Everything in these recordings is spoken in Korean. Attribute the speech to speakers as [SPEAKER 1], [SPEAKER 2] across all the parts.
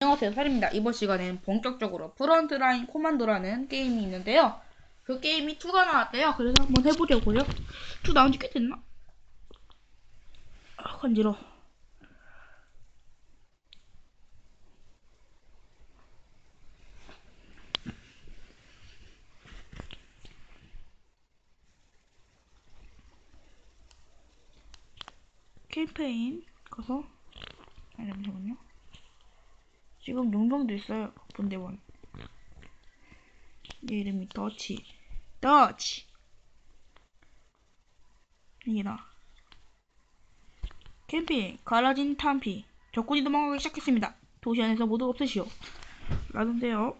[SPEAKER 1] 안녕하세요 살입니다. 이번 시간엔 본격적으로 프런트라인 코만도라는 게임이 있는데요. 그 게임이 2가 나왔대요. 그래서 한번 해보려고요. 2 나온 지 꽤 됐나? 아 간지러 캠페인 가서 아니 잠시만요 지금 용병도 있어요. 분대원. 얘 이름이 더치. 더치. 이나. 캠핑. 갈라진 탄피. 적군이 도망가기 시작했습니다. 도시 안에서 모두 없으시오. 라던데요.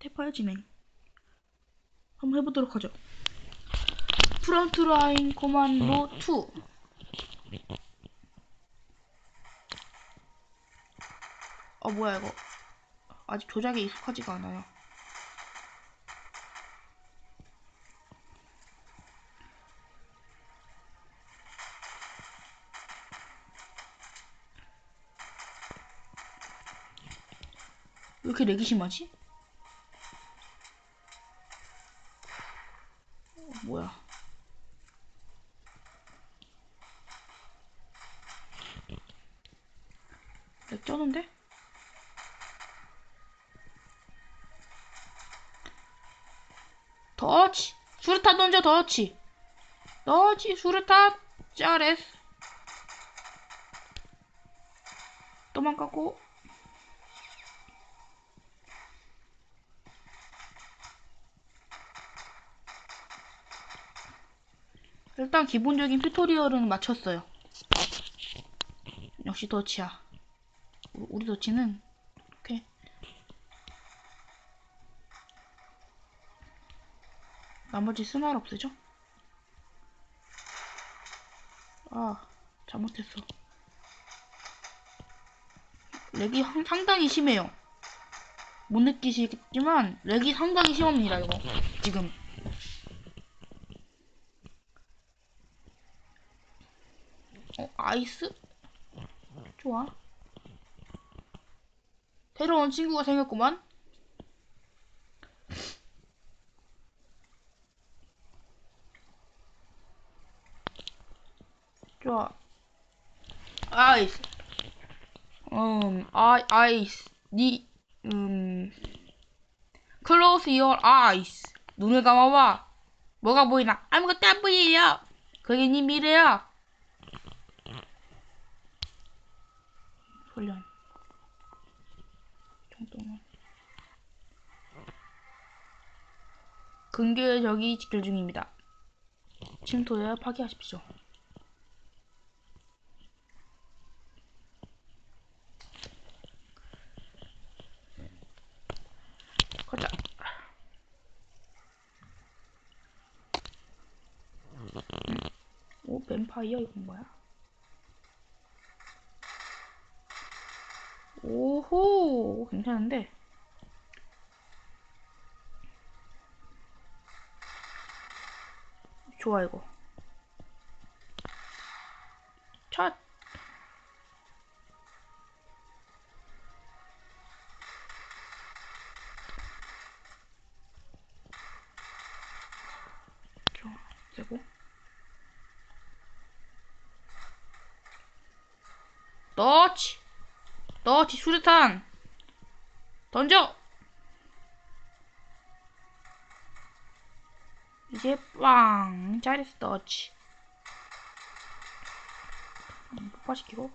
[SPEAKER 1] 태파의 진행. 한번 해보도록 하죠. 프런트라인 코만도 2. 어 뭐야 이거 아직 조작에 익숙하지가 않아요 왜 이렇게 렉이 심하지? 더치. 수류탄 던져 더치. 더치 수류탄. 짜레스 도망가고. 일단 기본적인 튜토리얼은 마쳤어요. 역시 더치야. 우리 더치는 나머지 스나를 없애죠? 아, 잘못했어. 렉이 한- 상당히 심해요. 못 느끼시겠지만, 렉이 상당히 심합니다, 이거. 지금. 어, 아이스? 좋아. 새로운 친구가 생겼구만? 좋아. 아이스. 음, 아이, 아이스. 니, 음. Close your eyes. 눈을 감아봐. 뭐가 보이나? 아무것도 안 보여요. 그게 네 미래야. 훈련. 정도만. 근교의 적이 직결 중입니다. 침토에 파괴하십시오. 가자. 오, 뱀파이어 이건 뭐야? 오호, 괜찮은데? 좋아 이거. 첫. 되고. 너치! 너치 수류탄! 던져! 이제 빵! 잘했어. 음, 폭파시키고.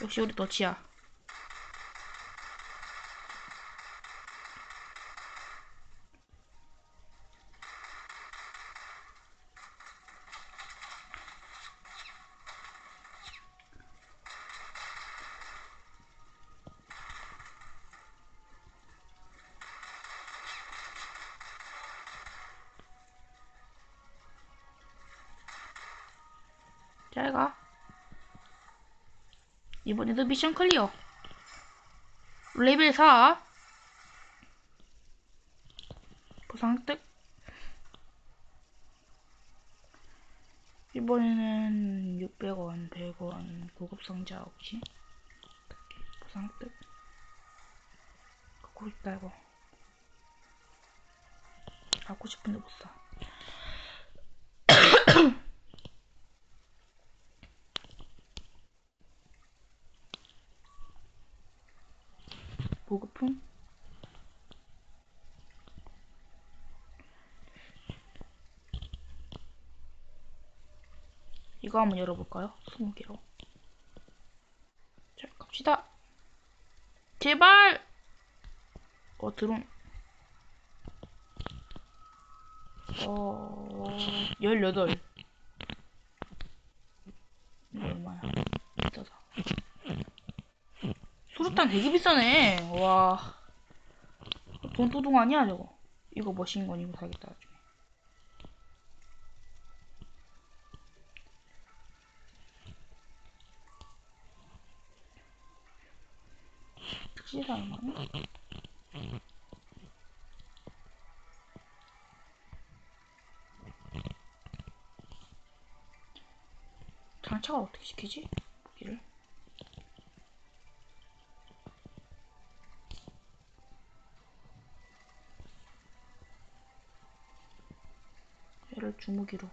[SPEAKER 1] 역시 우리 너치야. 잘 가. 이번에도 미션 클리어. 레벨 4. 보상 획득. 이번에는 600원, 100원, 고급 상자 없지? 보상 획득. 갖고 싶다, 이거. 갖고 싶은데 못 사. 보급품? 이거 한번 열어볼까요? 20개로. 자, 갑시다. 제발! 어, 드론. 어, 18. 이거 얼마야? 수류탄 되게 비싸네. 와. 돈 도둑 아니야, 저거. 이거 머신건 이거 사겠다, 나중에. 특실한 거네? 장착을 어떻게 시키지? 주무기로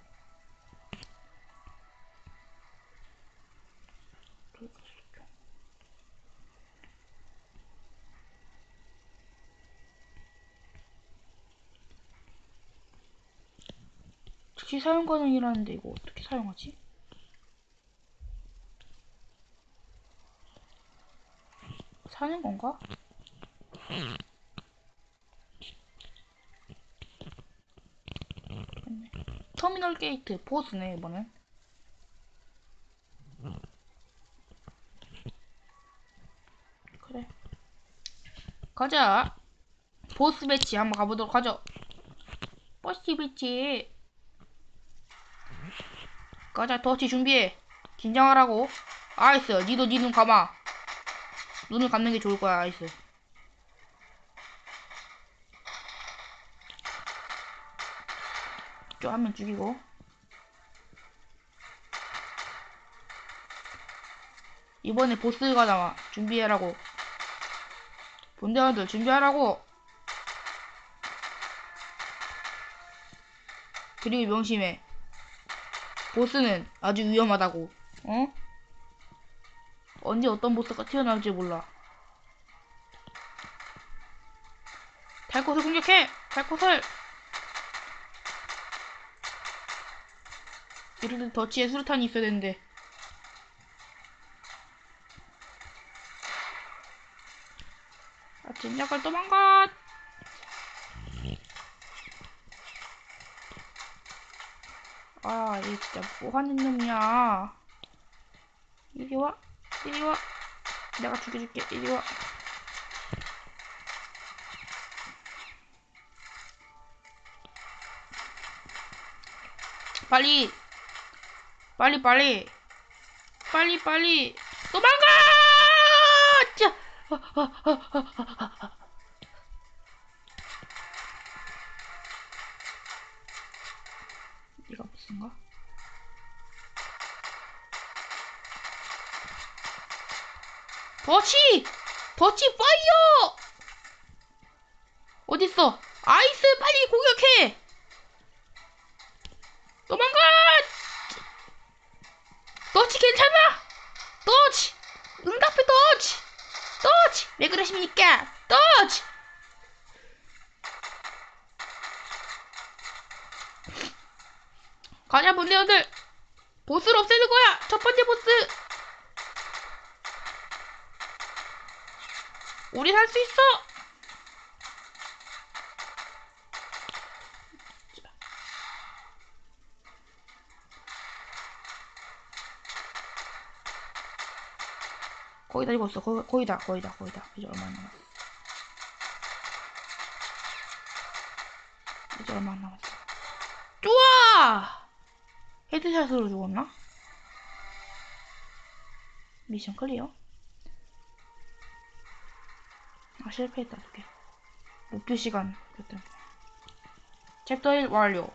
[SPEAKER 1] 즉시 사용 가능이라는데 이거 어떻게 사용하지? 사는 건가? 모르겠네. 터미널 게이트 보스네 이번엔. 그래. 가자. 보스 배치 한번 가보도록 하죠. 보스 배치. 가자 터치 준비해. 긴장하라고. 아이스 니도 니 눈 감아. 눈을 감는 게 좋을 거야 아이스 저한명 죽이고. 이번에 보스가 나와. 준비해라고. 본대원들 준비하라고. 그리고 명심해. 보스는 아주 위험하다고. 어? 언제 어떤 보스가 튀어나올지 몰라. 달꽃을 공격해! 달꽃을! 때 더치에 수류탄이 있어야 되는데. 아 진작을 도망가! 아얘 진짜 뭐하는 놈이야? 이리 와 이리 와. 내가 죽여줄게 이리 와. 빨리 빨리 빨리 빨리 빨리 도망가 자. 이가 무슨가? 더치! 더치 파이어! 어딨어? 아이스 빨리 공격해! 도망가! 더치 괜찮아! 더치! 응답해 더치! 더치! 왜 그러십니까? 더치! 가자 본대원들! 보스를 없애는 거야! 첫 번째 보스! 우리 할 수 있어! 거의 다 익었어. 거의, 거의 다, 거의 다, 거의 다. 이제 얼마 안 남았어. 이제 얼마 안 남았어. 좋아! 헤드샷으로 죽었나? 미션 클리어. 아, 실패했다, 두 개. 목표 시간, 그때. 챕터 1 완료.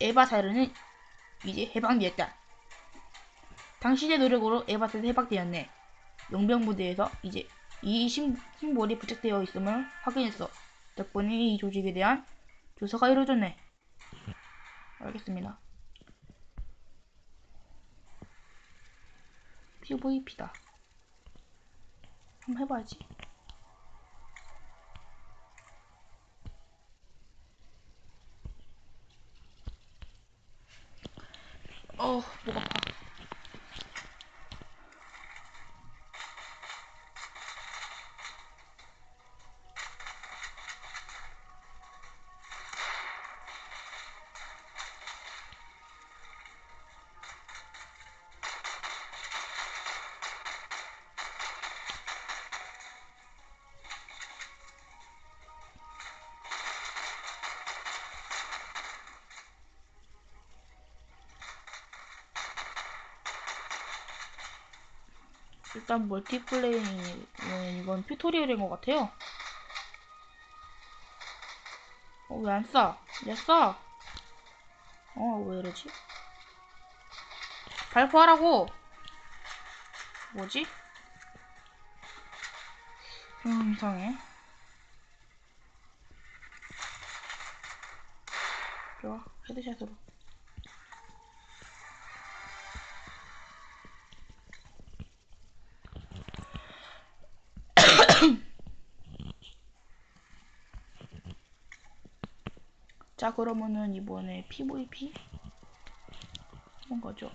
[SPEAKER 1] 에바 사르는 이제 해방되었다. 당신의 노력으로 에바사르는 해방되었네. 용병부대에서 이제 이 심, 심볼이 부착되어 있음을 확인했어. 덕분에 이 조직에 대한 조사가 이루어졌네. 알겠습니다. PVP다. 한번 해봐야지. 어, 목 아파. 일단 멀티플레이는 이건 튜토리얼인 것 같아요. 어, 왜 안 싸? 왜 싸? 어, 왜 이러지? 발표하라고! 뭐지? 음, 이상해. 좋아, 헤드샷으로. 자, 그러면은 이번에 PVP 해본 거죠.